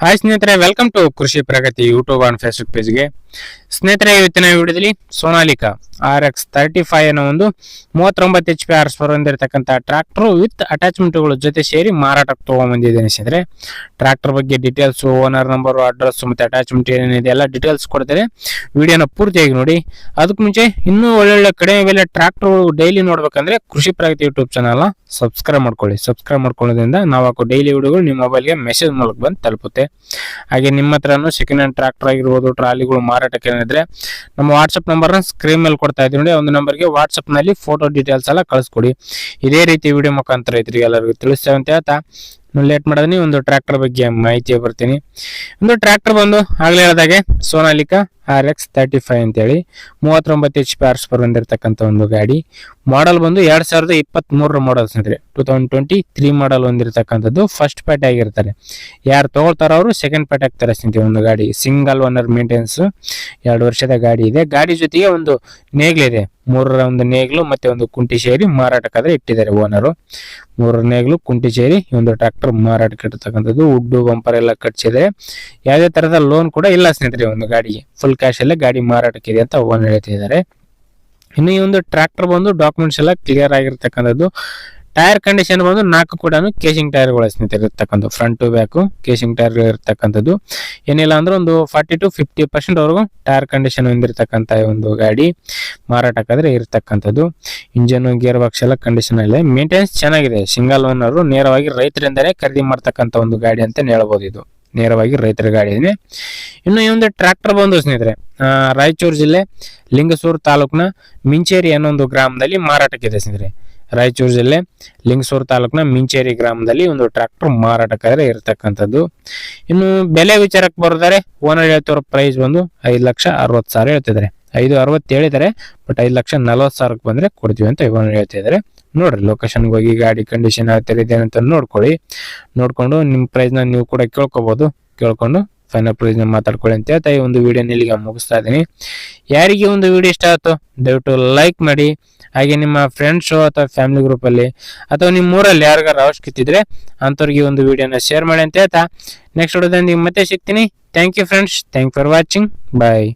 Hi ಸ್ನೇಹಿತರೆ welcome to Krishi Pragati YouTube on Facebook ಪೇಜ್ಗೆ ಸ್ನೇಹಿತರೆ ಇವತ್ತಿನ ವಿಡಿಯೋದಲ್ಲಿ Sonalika. R X thirty five ಅನ್ನೋ ಒಂದು ಮೂವತ್ತೊಂಬತ್ತು ಎಚ್ ಪಿ ಆರ್ ಸ್ಪರ್ ಹೊಂದಿರತಕ್ಕಂಥ ಟ್ರಾಕ್ಟರ್ ವಿತ್ ಅಟ್ಯಾಚ್ಮೆಂಟ್ಗಳ ಜೊತೆ ಸೇರಿ ಮಾರಾಟಕ್ಕೆ ತೊಗೊಂಬಂದಿದ್ದೇನೆ ಸ್ನೇಹಿತರೆ ಟ್ರಾಕ್ಟರ್ ಬಗ್ಗೆ ಡೀಟೇಲ್ಸ್ ಓನರ್ ನಂಬರ್ ಅಡ್ರೆಸ್ ಮತ್ತೆ ಅಟ್ಯಾಚ್ಮೆಂಟ್ ಏನೇನಿದೆ ಎಲ್ಲ ಡೀಟೇಲ್ಸ್ ಕೊಡ್ತಾರೆ. ವಿಡಿಯೋನ ಪೂರ್ತಿಯಾಗಿ ನೋಡಿ. ಅದಕ್ಕೆ ಮುಂಚೆ ಇನ್ನೂ ಒಳ್ಳೊಳ್ಳೆ ಕಡಿಮೆ ಬೆಲೆ ಟ್ರಾಕ್ಟರ್ ಡೈಲಿ ನೋಡ್ಬೇಕಂದ್ರೆ ಕೃಷಿ ಪ್ರಗತಿ ಯೂಟ್ಯೂಬ್ ಚಾನಲ್ನ ಸಬ್ಸ್ಕ್ರೈಬ್ ಮಾಡ್ಕೊಳ್ಳಿ. ಸಬ್ಸ್ಕ್ರೈಬ್ ಮಾಡ್ಕೊಳ್ಳೋದ್ರಿಂದ ನಾವು ಹಾಕೋ ಡೈಲಿ ವಿಡಿಯೋಗಳು ನಿಮ್ಮ ಮೊಬೈಲ್ಗೆ ಮೆಸೇಜ್ ಮೂಲಕ ಬಂದು ತಲುಪುತ್ತೆ. ಹಾಗೆ ನಿಮ್ಮ ಹತ್ರನೂ ಸೆಕೆಂಡ್ ಹ್ಯಾಂಡ್ ಟ್ರಾಕ್ಟರ್ ಆಗಿರ್ಬೋದು, ಟ್ರಾಲಿಗಳು ಮಾರಾಟಕ್ಕೆ ಏನಿದ್ರೆ ನಮ್ಮ ವಾಟ್ಸಪ್ ನಂಬರ್ನ ಸ್ಕ್ರೀನ್ ಮೇಲೆ ಕೊಡ್ತಾ ಇದ್ದೀವಿ ನೋಡಿ, ಒಂದು ನಂಬರ್ಗೆ ವಾಟ್ಸಪ್ನಲ್ಲಿ ಫೋಟೋ ಡೀಟೇಲ್ಸ್ ಎಲ್ಲ ಕಳಿಸ್ಕೊಡಿ. ಇದೇ ರೀತಿ ವಿಡಿಯೋ ಮುಖಾಂತರ ರೈತರಿಗೆ ಎಲ್ಲರಿಗೂ ತಿಳಿಸ್ತೇವೆ ಅಂತ ಹೇಳ್ತಾ ಲೇಟ್ ಮಾಡೋದನಿ ಒಂದು ಟ್ರ್ಯಾಕ್ಟರ್ ಬಗ್ಗೆ ಮಾಹಿತಿ ಬರ್ತೀನಿ. ಒಂದು ಟ್ರ್ಯಾಕ್ಟರ್ ಬಂದು ಆಗ್ಲೇ ಹೇಳಿದಾಗೆ, Sonalika. R X thirty five ಅಂತೇಳಿ, ಮೂವತ್ತೊಂಬತ್ತು ಎಚ್ ಪಿ ಆರ್ಸ್ ಪರ್ ಹೊಂದಿರತಕ್ಕಂಥ ಒಂದು ಗಾಡಿ. ಮಾಡಲ್ ಬಂದು ಎರಡು ಸಾವಿರದ ಇಪ್ಪತ್ತ್ ಮೂರರ ಮಾಡಲ್ ಸ್ನೇಹಿತರೆ. Two thousand twenty three model ಹೊಂದಿರತಕ್ಕಂಥದ್ದು first ಪ್ಯಾಟ್ ಆಗಿರ್ತಾರೆ. ಯಾರು ತಗೊಳ್ತಾರೋ ಅವರು ಸೆಕೆಂಡ್ ಪ್ಯಾಟ್ ಆಗ್ತಾರೆ ಸ್ನೇಹಿತರೆ ಒಂದು ಗಾಡಿ. ಸಿಂಗಲ್ ಓನರ್ ಮೇಂಟೆನೆನ್ಸ್ ಎರಡು ವರ್ಷದ ಗಾಡಿ ಇದೆ. ಗಾಡಿ ಜೊತೆಗೆ ಒಂದು ನೇಗ್ಲಿದೆ ಮೂರರ ಒಂದು ನೇಗ್ಲು ಮತ್ತೆ ಒಂದು ಕುಂಟಿ ಸೇರಿ ಮಾರಾಟಕ್ಕಾದ್ರೆ ಇಟ್ಟಿದ್ದಾರೆ ಓನರು ಮೂರರ ನೇಗ್ಲು, ಕುಂಟಿ ಸೇರಿ ಒಂದು ಟ್ರಾಕ್ಟರ್ ಮಾರಾಟಕ್ಕೆ ಇರ್ತಕ್ಕಂಥದ್ದು ಉಡ್ಡು ಬಂಪರ್ ಎಲ್ಲ ಕಟ್ಸಿದೆ ಯಾವುದೇ ತರದ ಲೋನ್ ಕೂಡ ಇಲ್ಲ ಸ್ನೇಹಿತರೆ ಒಂದು ಗಾಡಿಗೆ. ಫುಲ್ ಕ್ಯಾಶ್ ಅಲ್ಲೇ ಗಾಡಿ ಮಾರಾಟಕ್ಕಿದೆ ಅಂತ ಓನ್ ಹೇಳ್ತಿದ್ದಾರೆ. ಇನ್ನು ಈ ಒಂದು ಟ್ರ್ಯಾಕ್ಟರ್ ಬಂದು ಡಾಕ್ಯುಮೆಂಟ್ಸ್ ಎಲ್ಲ ಕ್ಲಿಯರ್ ಆಗಿರ್ತಕ್ಕಂಥದ್ದು. ಟೈರ್ ಕಂಡೀಷನ್ ಬಂದು ನಾಲ್ಕು ಕೂಡ ಕೇಸಿಂಗ್ ಟೈರ್ಗಳು ಸ್ನೇಹಿತರೆ ಇರ್ತಕ್ಕಂಥ front to back casing tyre ಇರ್ತಕ್ಕಂಥದ್ದು. ಏನಿಲ್ಲ ಅಂದ್ರೆ ಒಂದು ಫಾರ್ಟಿ ಟು ಫಿಫ್ಟಿ ಪರ್ಸೆಂಟ್ ವರೆಗೂ ಟೈರ್ ಕಂಡೀಷನ್ ಹೊಂದಿರತಕ್ಕಂಥ ಒಂದು ಗಾಡಿ ಮಾರಾಟಕ್ಕಾದ್ರೆ ಇರ್ತಕ್ಕಂಥದ್ದು. ಇಂಜನ್ ಗೇರ್ ಬಾಕ್ಸ್ ಎಲ್ಲ ಕಂಡೀಷನ್ ಅಲ್ಲಿ ಮೇಂಟೆನೆನ್ಸ್ ಚೆನ್ನಾಗಿದೆ. ಸಿಂಗಲ್ ಓನರ್ ನೇರವಾಗಿ ರೈತರಿಂದಲೇ ಖರೀದಿ ಮಾಡ್ತಕ್ಕಂಥ ಒಂದು ಗಾಡಿ ಅಂತ ಹೇಳ್ಬೋದು ಇದು. ನೇರವಾಗಿ ರೈತರ ಗಾಡಿ ಇದೆ ಇನ್ನು ಈ ಒಂದು ಟ್ರ್ಯಾಕ್ಟರ್ ಬಂದು ಸ್ನೇಹಿತರೆ ರಾಯಚೂರು ಜಿಲ್ಲೆ ಲಿಂಗಸೂರು ತಾಲೂಕಿನ ಮಿಂಚೇರಿ ಅನ್ನೋ ಒಂದು ಗ್ರಾಮದಲ್ಲಿ ಮಾರಾಟಕ್ಕಿದೆ ಸ್ನೇಹಿತರೆ. ರಾಯಚೂರು ಜಿಲ್ಲೆ ಲಿಂಗಸೂರು ತಾಲೂಕಿನ ಮಿಂಚೇರಿ ಗ್ರಾಮದಲ್ಲಿ ಒಂದು ಟ್ರ್ಯಾಕ್ಟರ್ ಮಾರಾಟಕ್ಕಾದ್ರೆ ಇರತಕ್ಕಂಥದ್ದು. ಇನ್ನು ಬೆಲೆ ವಿಚಾರಕ್ಕೆ ಬರೋದಾರೆ ಓನರ್ ಹೇಳ್ತಿರೋ ಪ್ರೈಸ್ ಬಂದು ಐದು ಲಕ್ಷ ಅರವತ್ತು ಸಾವಿರ ಹೇಳ್ತಿದ್ದಾರೆ. ಐದು ಅರವತ್ತು ಹೇಳಿದ್ದಾರೆ ಬಟ್ ಐದು ಲಕ್ಷ ನಲವತ್ತು ಸಾವಿರಕ್ಕೆ ಬಂದರೆ ಕೊಡ್ತೀವಿ ಅಂತ ಓನರ್ ಹೇಳ್ತಿದ್ದಾರೆ. ನೋಡ್ರಿ ಲೊಕೇಶನ್ಗೆ ಹೋಗಿ ಗಾಡಿ ಕಂಡೀಷನ್ ಯಾವ ಅಂತ ನೋಡ್ಕೊಳ್ಳಿ. ನೋಡ್ಕೊಂಡು ನಿಮ್ಮ ಪ್ರೈಸ್ನ ನೀವು ಕೂಡ ಕೇಳ್ಕೊಬೋದು. ಕೇಳ್ಕೊಂಡು ಫೈನಲ್ ಪ್ರೈಸ್ನ ಮಾತಾಡ್ಕೊಳ್ಳಿ ಅಂತ ಹೇಳ್ತಾ ಈ ಒಂದು ವಿಡಿಯೋ ಇಲ್ಲಿಗೆ ಮುಗಿಸ್ತಾ ಇದ್ದೀನಿ. ಯಾರಿಗೆ ಒಂದು ವಿಡಿಯೋ ಇಷ್ಟ ಆಯಿತು, ದಯವಿಟ್ಟು ಲೈಕ್ ಮಾಡಿ. ಹಾಗೆ ನಿಮ್ಮ ಫ್ರೆಂಡ್ಸು ಅಥವಾ ಫ್ಯಾಮಿಲಿ ಗ್ರೂಪಲ್ಲಿ ಅಥವಾ ನಿಮ್ಮ ಊರಲ್ಲಿ ಯಾರಿಗಾರ ಅವಶ್ಯಕತೆ ಇದ್ರೆ ಅಂಥವ್ರಿಗೆ ಒಂದು ವಿಡಿಯೋನ ಶೇರ್ ಮಾಡಿ ಅಂತ ಹೇಳ್ತಾ. ನೆಕ್ಸ್ಟ್ ವಿಡಿಯೋದಲ್ಲಿ ಮತ್ತೆ ಸಿಗ್ತೀನಿ. Thank you friends thank for watching bye